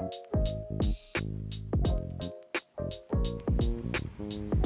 Thank you.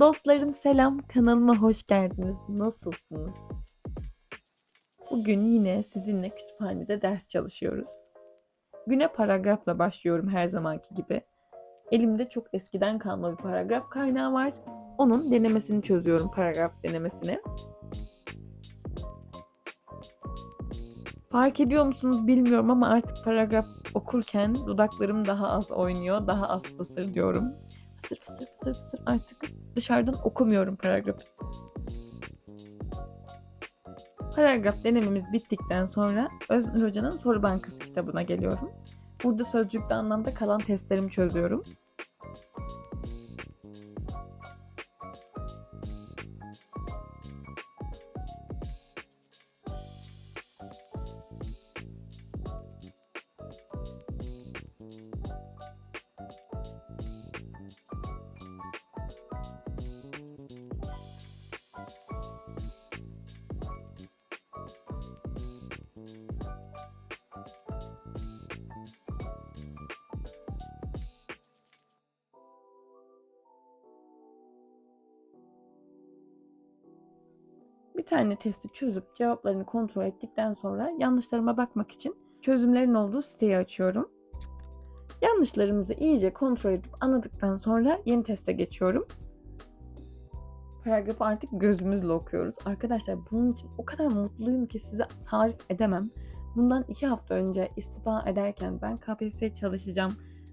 Dostlarım selam, kanalıma hoş geldiniz. Nasılsınız? Bugün yine sizinle kütüphanede ders çalışıyoruz. Güne paragrafla başlıyorum her zamanki gibi. Elimde çok eskiden kalma bir paragraf kaynağı var. Onun denemesini çözüyorum, paragraf denemesini. Fark ediyor musunuz bilmiyorum ama artık paragraf okurken dudaklarım daha az oynuyor, daha az fısır diyorum. Fısır fısır fısır fısır artık dışarıdan okumuyorum paragrafı. Paragraf denememiz bittikten sonra Öznur Hoca'nın soru bankası kitabına geliyorum. Burada sözcükte anlamda kalan testlerimi çözüyorum. Bir tane testi çözüp cevaplarını kontrol ettikten sonra yanlışlarıma bakmak için çözümlerin olduğu siteyi açıyorum. Yanlışlarımızı iyice kontrol edip anladıktan sonra yeni teste geçiyorum. Paragrafı artık gözümüzle okuyoruz. Arkadaşlar bunun için o kadar mutluyum ki size tarif edemem. Bundan iki hafta önce istifa ederken ben KPSS'ye çalışacağım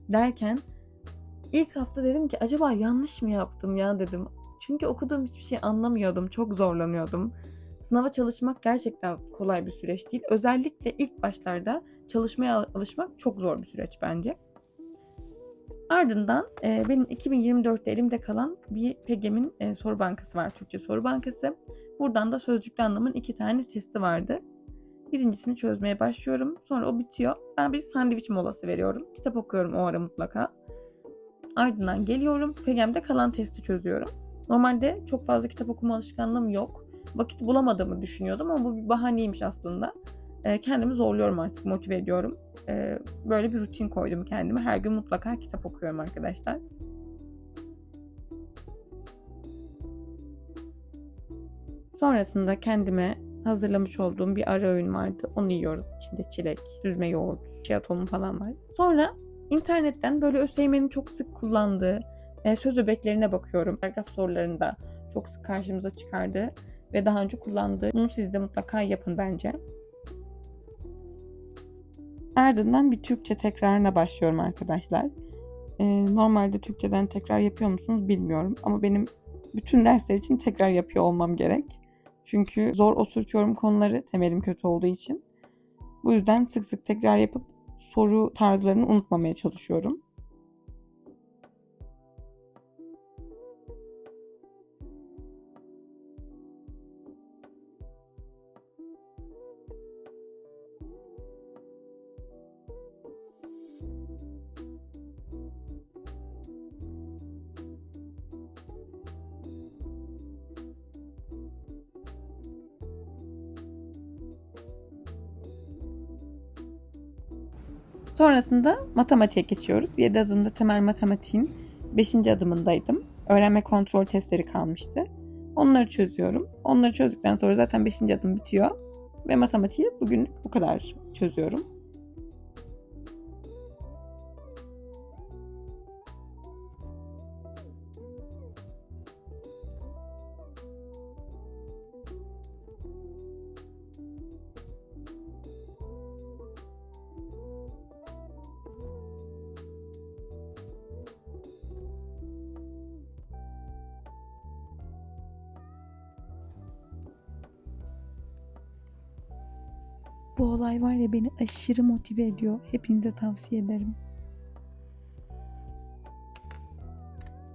derken ilk hafta dedim ki acaba yanlış mı yaptım ya dedim. Çünkü okuduğum hiçbir şey anlamıyordum. Çok zorlanıyordum. Sınava çalışmak gerçekten kolay bir süreç değil. Özellikle ilk başlarda çalışmaya alışmak çok zor bir süreç bence. Ardından e, benim 2024'te elimde kalan bir PEGEM'in e, soru bankası var. Türkçe soru bankası. Buradan da sözcükte anlamın iki tane testi vardı. Birincisini çözmeye başlıyorum. Sonra o bitiyor. Ben bir sandviç molası veriyorum. Kitap okuyorum o ara mutlaka. Ardından geliyorum. PEGEM'de kalan testi çözüyorum. Normalde çok fazla kitap okuma alışkanlığım yok. Vakit bulamadığımı düşünüyordum ama bu bir bahaneymiş aslında. E, kendimi zorluyorum artık, motive ediyorum. E, böyle bir rutin koydum kendime. Her gün mutlaka kitap okuyorum arkadaşlar. Sonrasında kendime hazırlamış olduğum bir ara öğün vardı. Onu yiyorum. İçinde çilek, süzme yoğurt, chia tohumu falan var. Sonra internetten böyle ÖSYM'nin çok sık kullandığı e, söz öbeklerine bakıyorum. Paragraf sorularında çok sık karşımıza çıkardı ve daha önce kullandığı. Bunu siz de mutlaka yapın bence. Ardından bir Türkçe tekrarına başlıyorum arkadaşlar. E, normalde Türkçeden tekrar yapıyor musunuz bilmiyorum ama benim bütün dersler için tekrar yapıyor olmam gerek. Çünkü zor oturtuyorum konuları temelim kötü olduğu için. Bu yüzden sık sık tekrar yapıp soru tarzlarını unutmamaya çalışıyorum. Sonrasında matematiğe geçiyoruz. 7 adımda temel matematiğin 5. adımındaydım. Öğrenme kontrol testleri kalmıştı. Onları çözüyorum. Onları çözdükten sonra zaten 5. adım bitiyor. Ve matematiği bugün bu kadar çözüyorum. Bu olay var ya beni aşırı motive ediyor. Hepinize tavsiye ederim.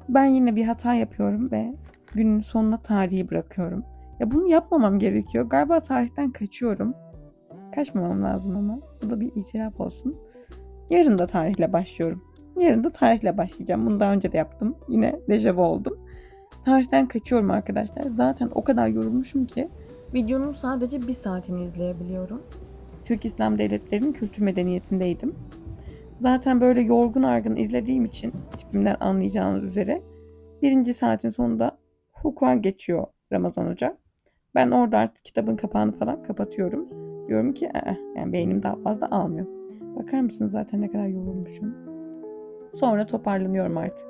Ben yine bir hata yapıyorum ve günün sonuna tarihi bırakıyorum. Ya bunu yapmamam gerekiyor. Galiba tarihten kaçıyorum. Kaçmamam lazım ama. Bu da bir itiraf olsun. Yarın da tarihle başlıyorum. Yarın da tarihle başlayacağım. Bunu daha önce de yaptım. Yine dejavu oldum. Tarihten kaçıyorum arkadaşlar. Zaten o kadar yorulmuşum ki videonun sadece bir saatini izleyebiliyorum. Türk İslam Devletleri'nin kültür medeniyetindeydim. Zaten böyle yorgun argın izlediğim için tipimden anlayacağınız üzere birinci saatin sonunda hukuka geçiyor Ramazan Hoca. Ben orada artık kitabın kapağını falan kapatıyorum. Diyorum ki "Ee, yani beynim daha fazla almıyor. Bakar mısınız zaten ne kadar yorulmuşum. Sonra toparlanıyorum artık.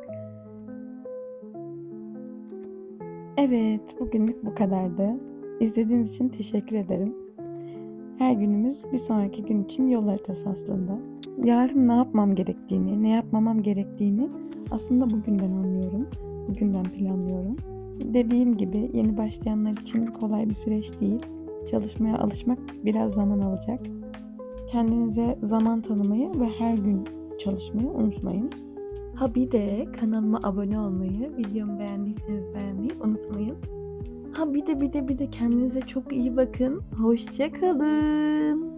Evet, bugünlük bu kadardı. İzlediğiniz için teşekkür ederim. Her günümüz bir sonraki gün için yol haritası aslında. Yarın ne yapmam gerektiğini, ne yapmamam gerektiğini aslında bugünden anlıyorum. Bugünden planlıyorum. Dediğim gibi yeni başlayanlar için kolay bir süreç değil. Çalışmaya alışmak biraz zaman alacak. Kendinize zaman tanımayı ve her gün çalışmayı unutmayın. Ha bir de kanalıma abone olmayı, videomu beğendiyseniz beğenmeyi unutmayın. Ha bir de bir de bir de kendinize çok iyi bakın. Hoşçakalın.